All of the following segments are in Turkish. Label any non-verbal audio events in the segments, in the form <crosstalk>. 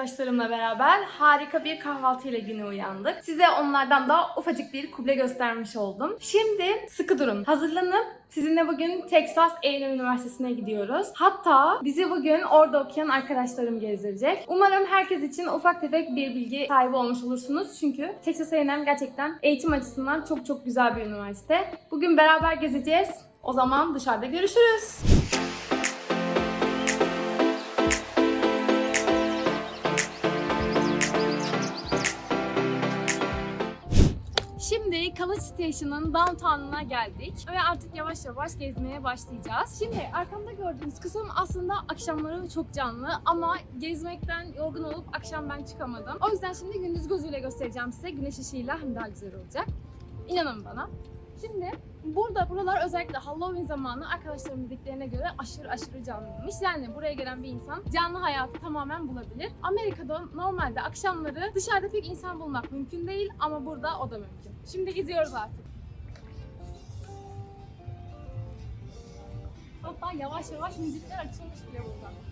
arkadaşlarımla beraber harika bir kahvaltıyla güne uyandık. Size onlardan da ufacık bir kuble göstermiş oldum. Şimdi sıkı durun. Hazırlanıp sizinle bugün Texas A&M Üniversitesi'ne gidiyoruz. Hatta bizi bugün orada okuyan arkadaşlarım gezdirecek. Umarım herkes için ufak tefek bir bilgi sahibi olmuş olursunuz. Çünkü Texas A&M gerçekten eğitim açısından çok çok güzel bir üniversite. Bugün beraber gezeceğiz. O zaman dışarıda görüşürüz. College Station'ın downtown'una geldik ve artık yavaş yavaş gezmeye başlayacağız. Şimdi arkamda gördüğünüz kısım aslında akşamları çok canlı ama gezmekten yorgun olup akşam ben çıkamadım. O yüzden şimdi gündüz gözüyle göstereceğim size. Güneş ışığıyla hem daha güzel olacak. İnanın bana. Şimdi burada buralar özellikle Halloween zamanı arkadaşlarım dediklerine göre aşırı aşırı canlıymış. Yani buraya gelen bir insan canlı hayatı tamamen bulabilir. Amerika'da normalde akşamları dışarıda pek insan bulmak mümkün değil ama burada o da mümkün. Şimdi gidiyoruz artık. Hatta yavaş yavaş müzikler açılmış bile burada.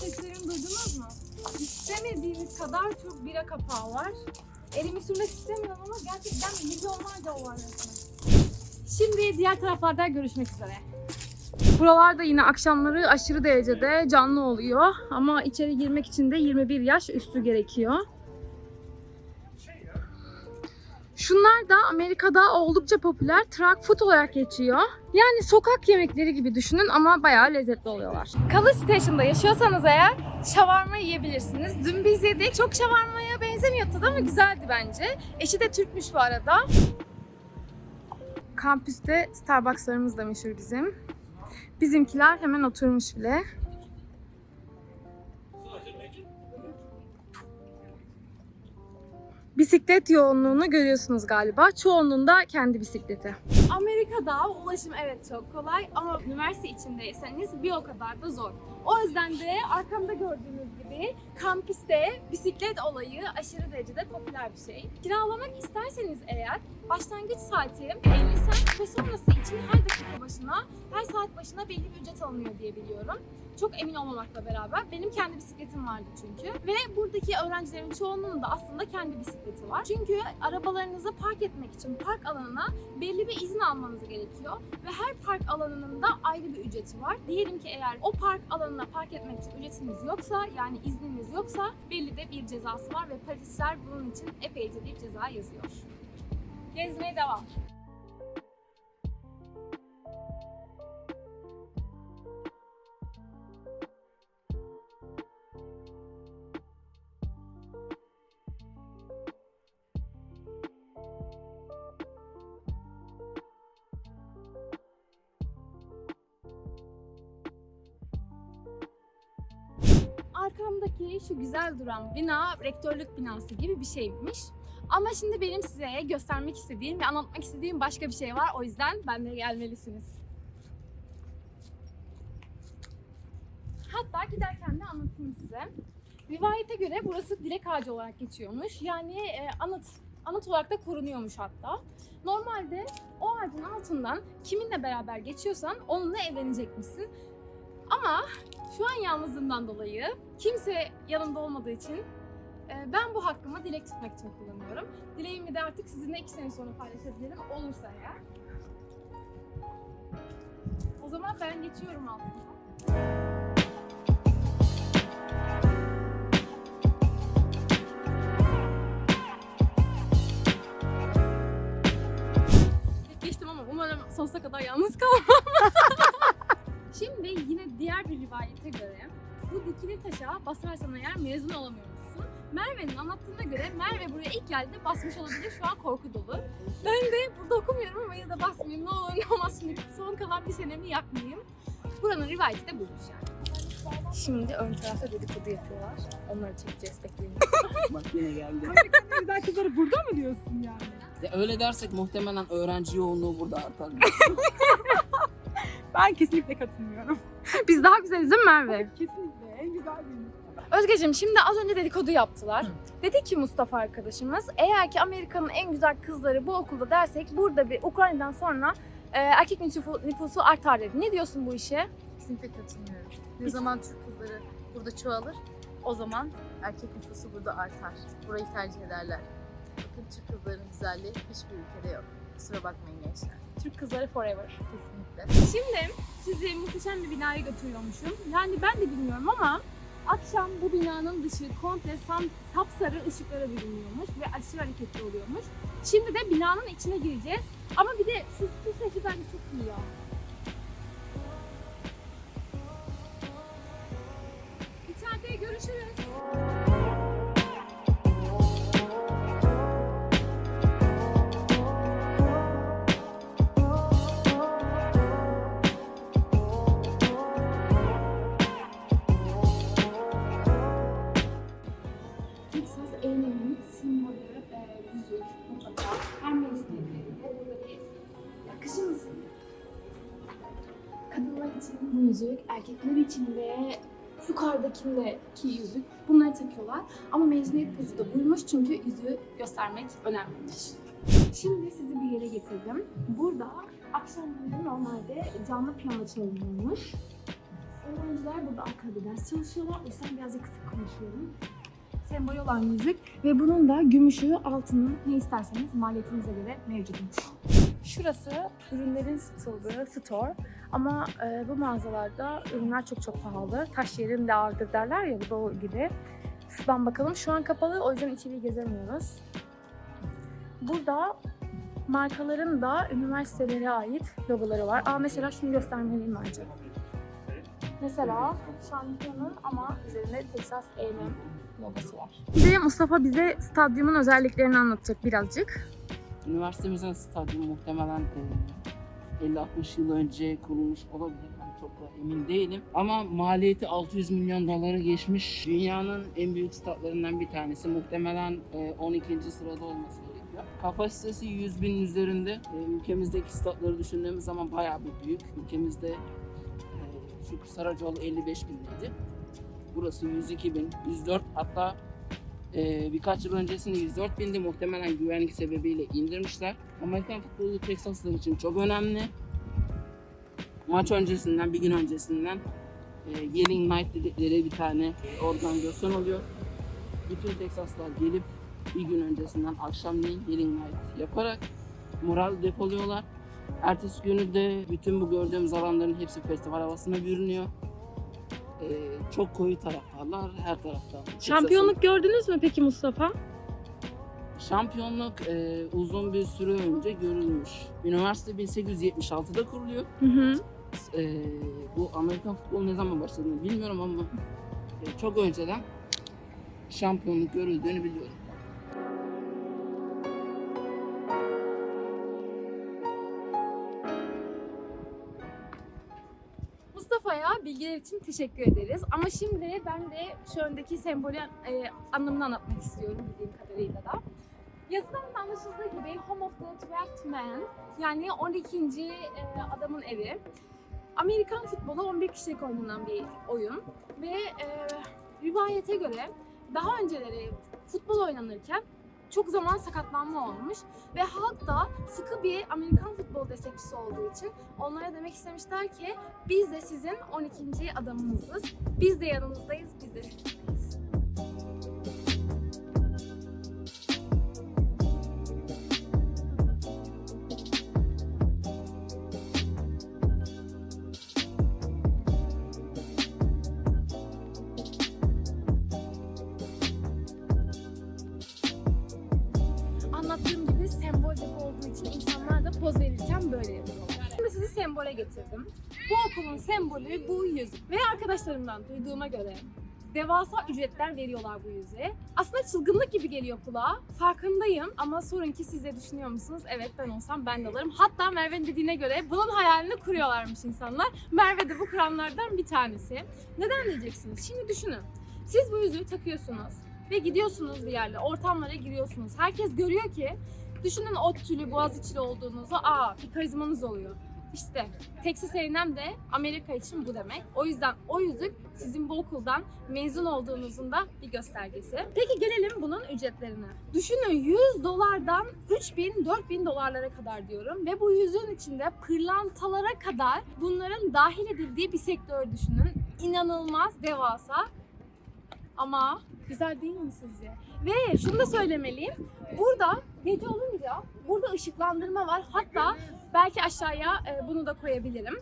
Seslerini duydunuz mu? İstemediğiniz kadar çok bira kapağı var. Elimi sürmek istemiyorum ama gerçekten milyonlarca var. Şimdi diğer taraflarda görüşmek üzere. Buralarda yine akşamları aşırı derecede canlı oluyor. Ama içeri girmek için de 21 yaş üstü gerekiyor. Şunlar da Amerika'da oldukça popüler truck food olarak geçiyor. Yani sokak yemekleri gibi düşünün ama bayağı lezzetli oluyorlar. College Station'da yaşıyorsanız eğer şavarma yiyebilirsiniz. Dün biz yedik. Çok şavarmaya benzemiyor tadı ama güzeldi bence. Eşi de Türkmüş bu arada. Kampüste Starbucks'larımız da meşhur bizim. Bizimkiler hemen oturmuş bile. Bisiklet yoğunluğunu görüyorsunuz galiba. Çoğunluğunda kendi bisikleti. Amerika'da ulaşım evet çok kolay ama üniversite içindeyseniz bir o kadar da zor. O yüzden de arkamda gördüğünüz gibi kampüste bisiklet olayı aşırı derecede popüler bir şey. Kiralamak isterseniz eğer başlangıç saati 50 cent ve sonrası için her dakika başına, her saat başına belli bir ücret alınıyor diye biliyorum. Çok emin olmamakla beraber benim kendi bisikletim vardı çünkü. Ve buradaki öğrencilerin çoğunluğunun da aslında kendi bisikleti var. Çünkü arabalarınızı park etmek için park alanına belli bir izin almanız gerekiyor. Ve her park alanının da ayrı bir ücreti var. Diyelim ki eğer o park alanına park etmek için ücretiniz yoksa yani izniniz yoksa belli de bir cezası var ve polisler bunun için epeyce bir ceza yazıyor. Gezmeye devam. Arkamdaki şu güzel duran bina rektörlük binası gibi bir şeymiş. Ama şimdi benim size göstermek istediğim ve anlatmak istediğim başka bir şey var. O yüzden ben de gelmelisiniz. Hatta giderken de anlatayım size. Rivayete göre burası dilek ağacı olarak geçiyormuş. Yani e, anıt, anıt olarak da korunuyormuş hatta. Normalde o ağacın altından kiminle beraber geçiyorsan onunla evlenecekmişsin. Ama şu an yalnızlığımdan dolayı kimse yanımda olmadığı için e, ben bu hakkımı dilek tutmak için kullanıyorum. Dileğimi de artık sizinle iki sene sonra paylaşabilirim olursa eğer. O zaman ben geçiyorum altına. Geçtim ama umarım sonsuza kadar yalnız kalmam. <laughs> Şimdi yine diğer bir rivayete göre bu dikili taşa basarsan eğer mezun olamıyormuşsun. Merve'nin anlattığına göre Merve buraya ilk geldiğinde basmış olabilir. Şu an korku dolu. Ben de burada okumuyorum ama yine de basmayayım. Ne olur ne olmaz şimdi son kalan bir senemi yakmayayım. Buranın rivayeti de buymuş yani. Şimdi ön tarafta dedikodu yapıyorlar. Onları çekeceğiz bekleyin. <laughs> Bak yine geldi. Güzel kızları burada mı diyorsun yani? Ya öyle dersek muhtemelen öğrenci yoğunluğu burada artar. <laughs> Ben kesinlikle katılmıyorum. <laughs> Biz daha güzeliz değil mi Merve? Kesinlikle en güzel benim. Özgeciğim şimdi az önce dedikodu yaptılar. Dedi ki Mustafa arkadaşımız eğer ki Amerika'nın en güzel kızları bu okulda dersek burada bir Ukrayna'dan sonra e, erkek nüfusu, nüfusu artar dedi. Ne diyorsun bu işe? Kesinlikle katılmıyorum. Ne zaman Türk kızları burada çoğalır, o zaman erkek nüfusu burada artar. Burayı tercih ederler. Bakın Türk kızlarının güzelliği hiçbir ülkede yok. Kusura bakmayın gençler. Türk kızları forever. Kesinlikle. Şimdi sizi muhteşem bir binaya götürüyormuşum. Yani ben de bilmiyorum ama akşam bu binanın dışı komple sam, sapsarı ışıklara bürünüyormuş ve aşırı hareketli oluyormuş. Şimdi de binanın içine gireceğiz. Ama bir de şu sesi bence çok iyi ya. Erkekler için de yukarıdakindeki yüzük bunları takıyorlar. Ama mezuniyet kızı da buymuş çünkü yüzüğü göstermek önemliymiş. Şimdi sizi bir yere getirdim. Burada akşamları normalde canlı piyano çalınıyormuş. Öğrenciler burada arkada ders çalışıyorlar. O yüzden birazcık kısık konuşuyorum sembol olan yüzük ve bunun da gümüşü, altını ne isterseniz maliyetinize göre mevcutmuş. Şurası ürünlerin satıldığı store ama e, bu mağazalarda ürünler çok çok pahalı. Taş yerin ağırdır derler ya bu da o gibi. Şuradan bakalım. Şu an kapalı o yüzden içeriği gezemiyoruz. Burada markaların da üniversitelere ait logoları var. Aa mesela şunu göstermeliyim bence. Mesela şampiyonun ama üzerinde Texas A&M logosu var. De Mustafa bize stadyumun özelliklerini anlatacak birazcık. Üniversitemizin stadyumu muhtemelen 50-60 yıl önce kurulmuş olabilir. Ben çok da emin değilim. Ama maliyeti 600 milyon doları geçmiş. Dünyanın en büyük statlarından bir tanesi. Muhtemelen e, 12. sırada olması gerekiyor. Kapasitesi 100 bin üzerinde. E, ülkemizdeki statları düşündüğümüz zaman bayağı bir büyük. Ülkemizde e, Şükrü Saracoğlu 55 binliydi. Burası 102 bin, 104 hatta ee, birkaç yıl öncesinde 104 bindi muhtemelen güvenlik sebebiyle indirmişler. Amerikan futbolu Texaslar için çok önemli. Maç öncesinden, bir gün öncesinden e, Yelling Night dedikleri bir tane e, organizasyon oluyor. Bütün Texaslar gelip bir gün öncesinden akşamleyin Yelling Night yaparak moral depoluyorlar. Ertesi günü de bütün bu gördüğümüz alanların hepsi festival havasına bürünüyor. E, çok koyu taraftarlar her taraftan. Texas'ın- gördünüz mü peki Mustafa? Şampiyonluk e, uzun bir süre önce görülmüş. Üniversite 1876'da kuruluyor. Hı hı. E, bu Amerikan futbolu ne zaman başladığını bilmiyorum ama e, çok önceden şampiyonluk görüldüğünü biliyorum. Mustafa'ya bilgiler için teşekkür ederiz. Ama şimdi ben de şu öndeki sembolü e, anlamını anlatmak istiyorum bildiğim kadarıyla da. Yazıdan da anlaşıldığı gibi Home of the Twelfth Man yani 12. e, adamın evi. Amerikan futbolu 11 kişilik oynanan bir oyun ve e, rivayete göre daha önceleri futbol oynanırken çok zaman sakatlanma olmuş ve halk da sıkı bir Amerikan futbol destekçisi olduğu için onlara demek istemişler ki biz de sizin 12. adamınızız. Biz de yanınızdayız, biz de sizinleyiz. Arkadaşlarımdan duyduğuma göre devasa ücretler veriyorlar bu yüzüğe. Aslında çılgınlık gibi geliyor kulağa. Farkındayım ama sorun ki siz de düşünüyor musunuz? Evet ben olsam ben de alırım. Hatta Merve'nin dediğine göre bunun hayalini kuruyorlarmış insanlar. Merve de bu kuranlardan bir tanesi. Neden diyeceksiniz? Şimdi düşünün. Siz bu yüzüğü takıyorsunuz ve gidiyorsunuz bir yerle, ortamlara giriyorsunuz. Herkes görüyor ki Düşünün ODTÜ'lü, Boğaziçi'li olduğunuzu, aa bir karizmanız oluyor. İşte Texas A&M de Amerika için bu demek. O yüzden o yüzük sizin bu okuldan mezun olduğunuzun da bir göstergesi. Peki gelelim bunun ücretlerine. Düşünün 100 dolardan 3000 4000 dolarlara kadar diyorum ve bu yüzüğün içinde pırlantalara kadar bunların dahil edildiği bir sektör düşünün. İnanılmaz devasa ama güzel değil mi sizce? Ve şunu da söylemeliyim. Burada gece olunca burada ışıklandırma var. Hatta belki aşağıya e, bunu da koyabilirim.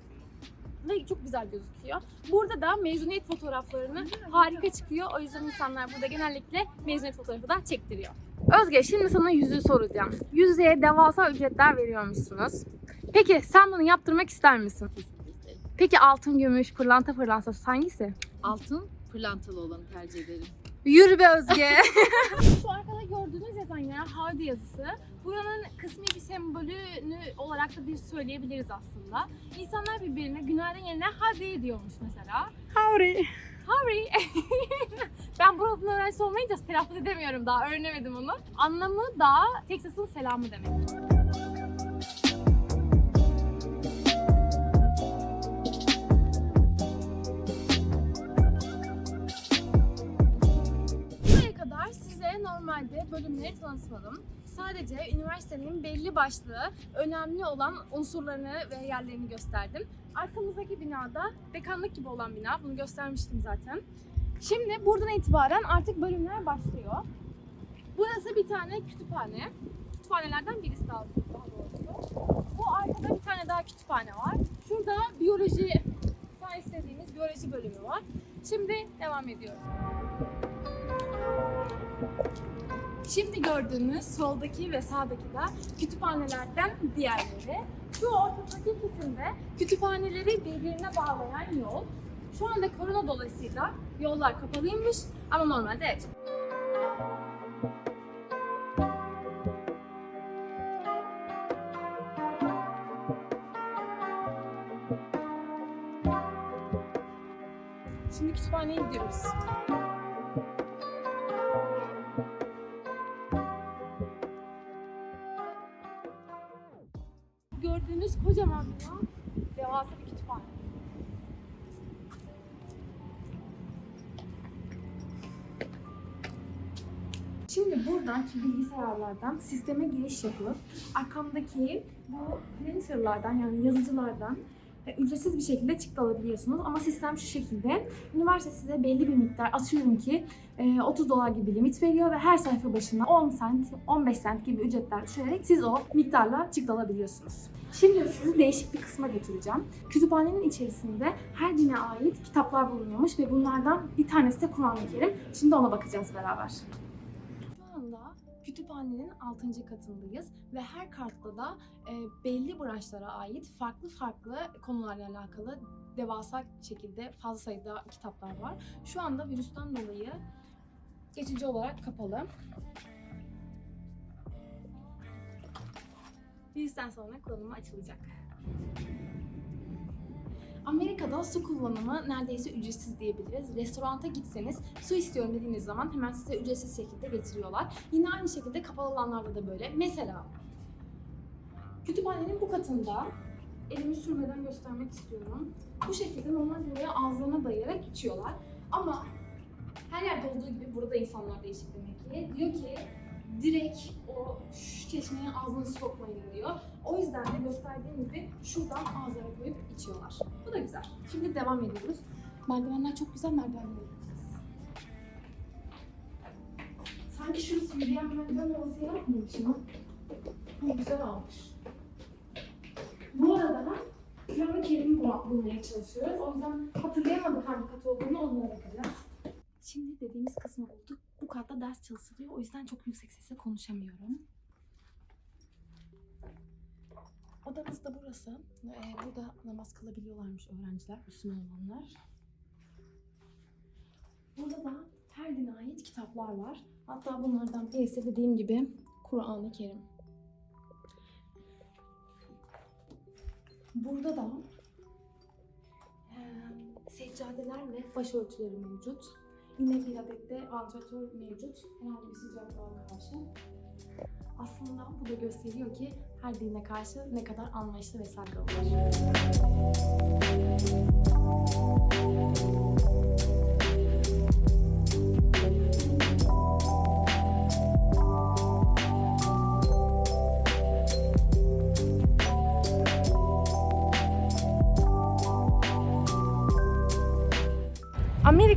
Ve çok güzel gözüküyor. Burada da mezuniyet fotoğraflarını harika çıkıyor. O yüzden insanlar burada genellikle mezuniyet fotoğrafı da çektiriyor. Özge şimdi sana yüzüğü soracağım. Yüzüğe devasa ücretler veriyormuşsunuz. Peki sen bunu yaptırmak ister misin? Peki altın, gümüş, pırlanta, pırlantası hangisi? Altın pırlantalı olanı tercih ederim. Yürü be Özge. <laughs> <laughs> Şu arkada gördüğünüz yazan yer Howdy yazısı. Buranın kısmi bir sembolünü olarak da bir söyleyebiliriz aslında. İnsanlar birbirine günaydın yerine howdy diyormuş mesela. Howdy. Howdy. <laughs> ben buradan öğrencisi olmayınca telaffuz edemiyorum daha öğrenemedim onu. Anlamı da Texas'ın selamı demek. Bölümleri tanıtmadım. Sadece üniversitenin belli başlı önemli olan unsurlarını ve yerlerini gösterdim. Arkamızdaki binada dekanlık gibi olan bina. Bunu göstermiştim zaten. Şimdi buradan itibaren artık bölümler başlıyor. Burası bir tane kütüphane. Kütüphanelerden birisi daha doğrusu. Bu arkada bir tane daha kütüphane var. Şurada biyoloji, science dediğimiz biyoloji bölümü var. Şimdi devam ediyoruz. Şimdi gördüğünüz soldaki ve sağdaki de kütüphanelerden diğerleri. Şu ortadaki kısımda kütüphaneleri birbirine bağlayan yol. Şu anda korona dolayısıyla yollar kapalıymış ama normalde açık. Şimdi kütüphaneye gidiyoruz. Bilgisayarlardan sisteme giriş yapılıp arkamdaki bu printerlardan yani yazıcılardan e, ücretsiz bir şekilde çıktı alabiliyorsunuz. Ama sistem şu şekilde. Üniversite size belli bir miktar atıyorum ki e, 30 dolar gibi limit veriyor ve her sayfa başına 10 sent, 15 sent gibi ücretler düşürerek siz o miktarla çıktı alabiliyorsunuz. Şimdi sizi değişik bir kısma götüreceğim. Kütüphanenin içerisinde her dine ait kitaplar bulunuyormuş ve bunlardan bir tanesi de Kur'an-ı Kerim. Şimdi ona bakacağız beraber. Kütüphanenin 6. katındayız ve her kartta da e, belli branşlara ait farklı farklı konularla alakalı devasa şekilde fazla sayıda kitaplar var. Şu anda virüsten dolayı geçici olarak kapalı. Virüsten sonra kullanıma açılacak. Amerika'da su kullanımı neredeyse ücretsiz diyebiliriz. Restoranta gitseniz su istiyorum dediğiniz zaman hemen size ücretsiz şekilde getiriyorlar. Yine aynı şekilde kapalı alanlarda da böyle. Mesela kütüphanenin bu katında elimi sürmeden göstermek istiyorum. Bu şekilde normal buraya ağızlarına dayayarak içiyorlar. Ama her yerde olduğu gibi burada insanlar değişik demek ki. Diyor ki direkt o şu çeşmeye ağzınızı sokmayın diyor. O yüzden de gösterdiğim gibi şuradan ağızlara koyup içiyorlar. Bu da güzel. Şimdi devam ediyoruz. Merdivenler çok güzel merdivenler. Sanki şurası yürüyen merdiven olası yapmamış mı? Bu güzel olmuş. Bu arada Kur'an-ı Kerim'i bul- bulmaya çalışıyoruz. O yüzden hatırlayamadık hangi kat olduğunu onlara bakacağız. Şimdi dediğimiz kısmı bulduk. Bu katta ders çalışılıyor. O yüzden çok yüksek sesle konuşamıyorum. Odamız da burası. Ee, burada namaz kılabiliyorlarmış öğrenciler, Müslüman olanlar. Burada da her dine ait kitaplar var. Hatta bunlardan birisi dediğim gibi Kur'an-ı Kerim. Burada da eee, seccadeler ve başörtüleri mevcut. Yine bir adet de vantilatör mevcut. Herhangi bir sıcaklığa karşı. Aslında bu da gösteriyor ki her dine karşı ne kadar anlayışlı ve saygılılar.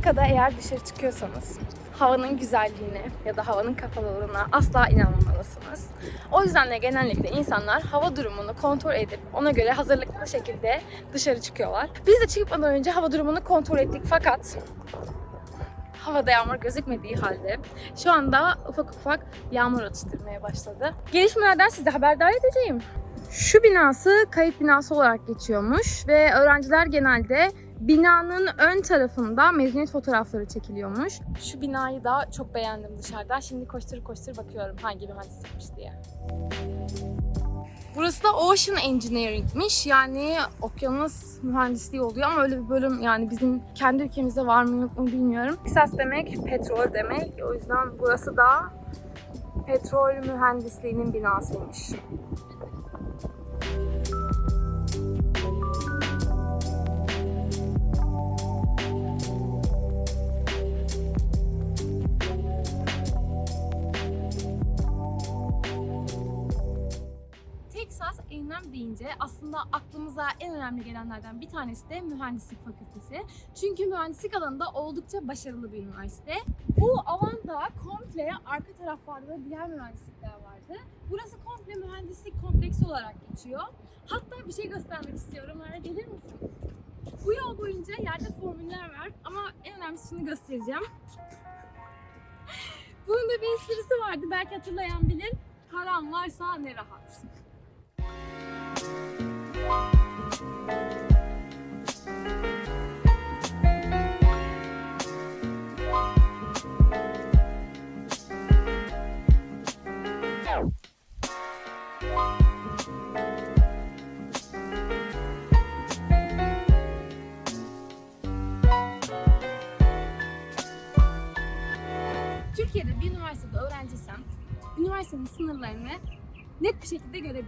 Amerika'da eğer dışarı çıkıyorsanız havanın güzelliğine ya da havanın kapalılığına asla inanmamalısınız. O yüzden de genellikle insanlar hava durumunu kontrol edip ona göre hazırlıklı şekilde dışarı çıkıyorlar. Biz de çıkmadan önce hava durumunu kontrol ettik fakat havada yağmur gözükmediği halde şu anda ufak ufak yağmur atıştırmaya başladı. Gelişmelerden sizi haberdar edeceğim. Şu binası kayıt binası olarak geçiyormuş ve öğrenciler genelde binanın ön tarafında mezuniyet fotoğrafları çekiliyormuş. Şu binayı da çok beğendim dışarıdan. Şimdi koştur koştur bakıyorum hangi mühendislikmiş diye. Burası da Ocean Engineering'miş. Yani okyanus mühendisliği oluyor ama öyle bir bölüm yani bizim kendi ülkemizde var mı yok mu bilmiyorum. Texas demek petrol demek. O yüzden burası da petrol mühendisliğinin binasıymış. A&M deyince aslında aklımıza en önemli gelenlerden bir tanesi de mühendislik fakültesi. Çünkü mühendislik alanında oldukça başarılı bir üniversite. Bu alanda komple arka taraflarda diğer mühendislikler vardı. Burası komple mühendislik kompleksi olarak geçiyor. Hatta bir şey göstermek istiyorum. Lara gelir misin? Bu yol boyunca yerde formüller var ama en önemlisi şunu göstereceğim. Bunun da bir esprisi vardı belki hatırlayan bilir. Param varsa ne rahat. Thank you.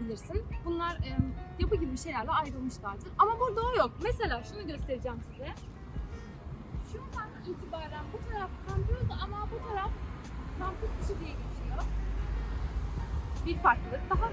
Görebilirsin. Bunlar e, yapı gibi şeylerle ayrılmışlardır. Ama burada o yok. Mesela şunu göstereceğim size. Şuradan itibaren bu taraf kampüs ama bu taraf kampüs dışı diye geçiyor. Bir farklılık daha.